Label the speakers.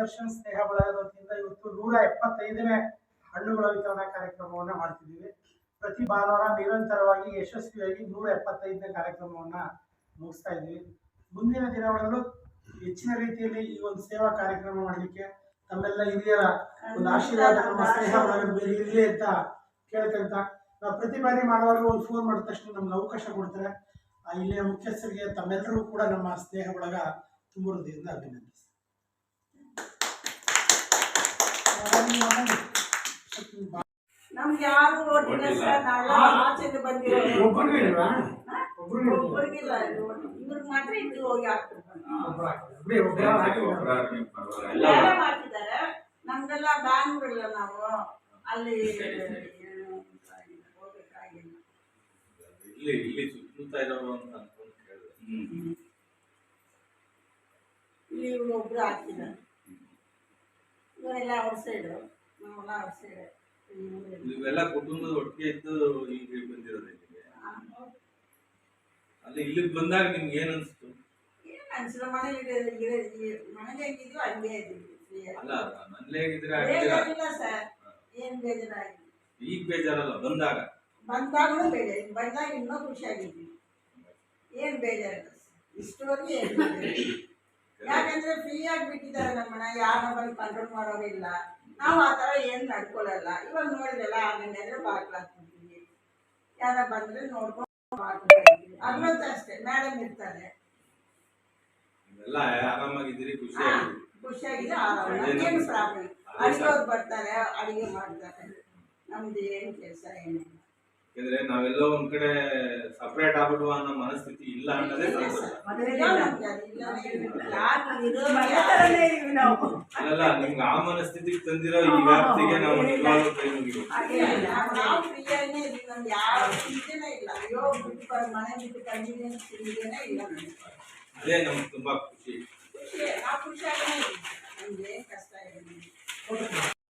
Speaker 1: ದರ್ಶನ್ ಸ್ನೇಹ ಬಳಗದ ವತಿಯಿಂದ ಇವತ್ತು ನೂರ ಎಪ್ಪತ್ತೈದನೇ ಹಣ್ಣುಗಳ ವಿತರಣಾ ಕಾರ್ಯಕ್ರಮವನ್ನ ಮಾಡ್ತಿದ್ದೀವಿ. ಪ್ರತಿ ಭಾನುವಾರ ನಿರಂತರವಾಗಿ, ಯಶಸ್ವಿಯಾಗಿ ನೂರ ಎಪ್ಪತ್ತೈದನೇ ಕಾರ್ಯಕ್ರಮವನ್ನ ಮುಗಿಸ್ತಾ ಇದ್ದೀವಿ. ಮುಂದಿನ ದಿನಗಳಲ್ಲೂ ಹೆಚ್ಚಿನ ರೀತಿಯಲ್ಲಿ ಈ ಒಂದು ಸೇವಾ ಕಾರ್ಯಕ್ರಮ ಮಾಡಲಿಕ್ಕೆ ತಮ್ಮೆಲ್ಲ ಹಿರಿಯರ ಒಂದು ಆಶೀರ್ವಾದ, ನಮ್ಮ ಸ್ನೇಹ ಇರಲಿ ಅಂತ ಕೇಳ್ಕಂತ ನಾವು ಪ್ರತಿ ಬಾರಿ ಮಾಡುವಾಗ ಒಂದು ಫೋನ್ ಮಾಡಿದ ತಕ್ಷಣ ನಮ್ಗೆ ಅವಕಾಶ ಕೊಡ್ತಾರೆ. ಇಲ್ಲಿಯ ಮುಖ್ಯಸ್ಥರಿಗೆ ತಮ್ಮೆಲ್ಲರೂ ಕೂಡ ನಮ್ಮ ಸ್ನೇಹ ಬಳಗ ತುಂಬ ಹೃದಯದಿಂದ
Speaker 2: ನಮ್ಗೆ ಯಾರು ಓಟಿಲ್ಲ ಸರ್ ನಾವೆಲ್ಲ ಆಚೆಗೆ ಬಂದಿರೋದು. ಇವ್ರಿಗೆ ಮಾತ್ರ ಇದು ಹೋಗಿ ಹಾಕ್ತಾರೆ. ಮಾಡ್ತಿದ್ದಾರೆ ನಮ್ಗೆಲ್ಲ ಬ್ಯಾಂಗ್ಳೂರಿಲ್ಲ ನಾವು. ಅಲ್ಲಿ ಹೋಗ್ಬೇಕಾಗಿಲ್ಲ
Speaker 3: ಇಲ್ಲಿ ಇಲ್ಲಿ ಸುತ್ತಮುತ್ತ ಇರೋರು ಅಂತ ಅನ್ಕೊಂಡು ಕೇಳಿದೆ.
Speaker 2: ಇಲ್ಲಿ ಇವ್ರು ಒಬ್ರು ಹಾಕಿದ್ದಾರೆ. ಇವರೆಲ್ಲ ಅವ್ರ ಸೈಡು ನಾವೆಲ್ಲ ಅವ್ರ ಸೈಡ್
Speaker 3: ಇವೆಲ್ಲ ಕುಟುಂಬದ ಒಟ್ಟಿಗೆ ಇದ್ದು ಈಗ ಬಂದಿರೋದು ಇಲ್ಲಿಗೆ? ಅಲ್ಲಿ ಇಲ್ಲಿಗೆ ಬಂದಾಗ ನಿಮ್ಗೆ ಏನ್ ಅನ್ಸ್ತು?
Speaker 2: ಏನು ಅನ್ಸಿಲ್ಲ ಮನೆ ಮನೇಲಿ ಹೆಂಗಿದ್ವಿ ಹಂಗೆ ಇದ್ದೀವಿ
Speaker 3: ಅಲ್ಲ ಮನೇಲಿ ಹೇಗಿದ್ರೆ
Speaker 2: ಬೇಜಾರಿಲ್ಲ ಸರ್. ಏನ್ ಬೇಜಾರಾಗಿ?
Speaker 3: ಈಗ ಬೇಜಾರಲ್ಲ ಬಂದಾಗ?
Speaker 2: ಬಂದಾಗಲೂ ಬೇಜಾರು ಬಂದಾಗ ಇನ್ನೂ ಖುಷಿಯಾಗಿದ್ವಿ ಏನು ಬೇಜಾರಿಲ್ಲ ಇಷ್ಟವರೆಗೆ ಏನು ಯಾಕಂದ್ರೆ ಫ್ರೀ ಆಗಿ ಬಿಟ್ಟಿದ್ದಾರೆ ನಮ್ಮನ್ನ ಯಾರು ಯಾರನ್ನ ಬಂದು ಕಂಟ್ರೋಲ್ ಮಾಡೋರಿಲ್ಲ ನಾವು ಆ ಥರ ಏನು ನಡ್ಕೊಳ್ಳಲ್ಲ ಇವಾಗ ನೋಡಿದ್ರಲ್ಲ ಆಮೇಲೆ ಅಂದ್ರೆ ಬಾಗ್ಲಾಕ್ಬಿಡ್ತೀವಿ ಯಾರ ಬಂದ್ರೆ ನೋಡ್ಕೊಂಡು ಅದ್ರಂತ ಅಷ್ಟೇ ಮೇಡಮ್ ಇರ್ತಾರೆ.
Speaker 3: ಆರಾಮಾಗಿದ್ದೀರಿ
Speaker 2: ಖುಷಿಯಾಗಿದೆ ಆರಾಮ ಏನು ಪ್ರಾಬ್ಲಮ್ ಅಡಿಗೆವ್ರು ಬರ್ತಾರೆ ಅಡಿಗೆ ಮಾಡ್ತಾರೆ. ನಮ್ದು ಏನು ಕೆಲಸ ಏನಿಲ್ಲ.
Speaker 3: ಯಾಕಂದ್ರೆ ನಾವೆಲ್ಲೋ ಒಂದ್ ಕಡೆ ಸಪ್ರೇಟ್ ಆಗ್ಬಿಡುವ ಅನ್ನೋ ಮನಸ್ಥಿತಿ ಇಲ್ಲ ಅನ್ನೋದೇ
Speaker 2: ಅಲ್ಲ ನಮ್ಗೆ
Speaker 3: ಆ ಮನಸ್ಥಿತಿಗೆ ತಂದಿರೋ ಈ ವ್ಯಾಪ್ತಿಗೆ ನಾವು ನಿಜವಾಗ್ಲೂ ಕೈ. ಅದೇ ನಮ್ಗೆ ತುಂಬಾ ಖುಷಿ.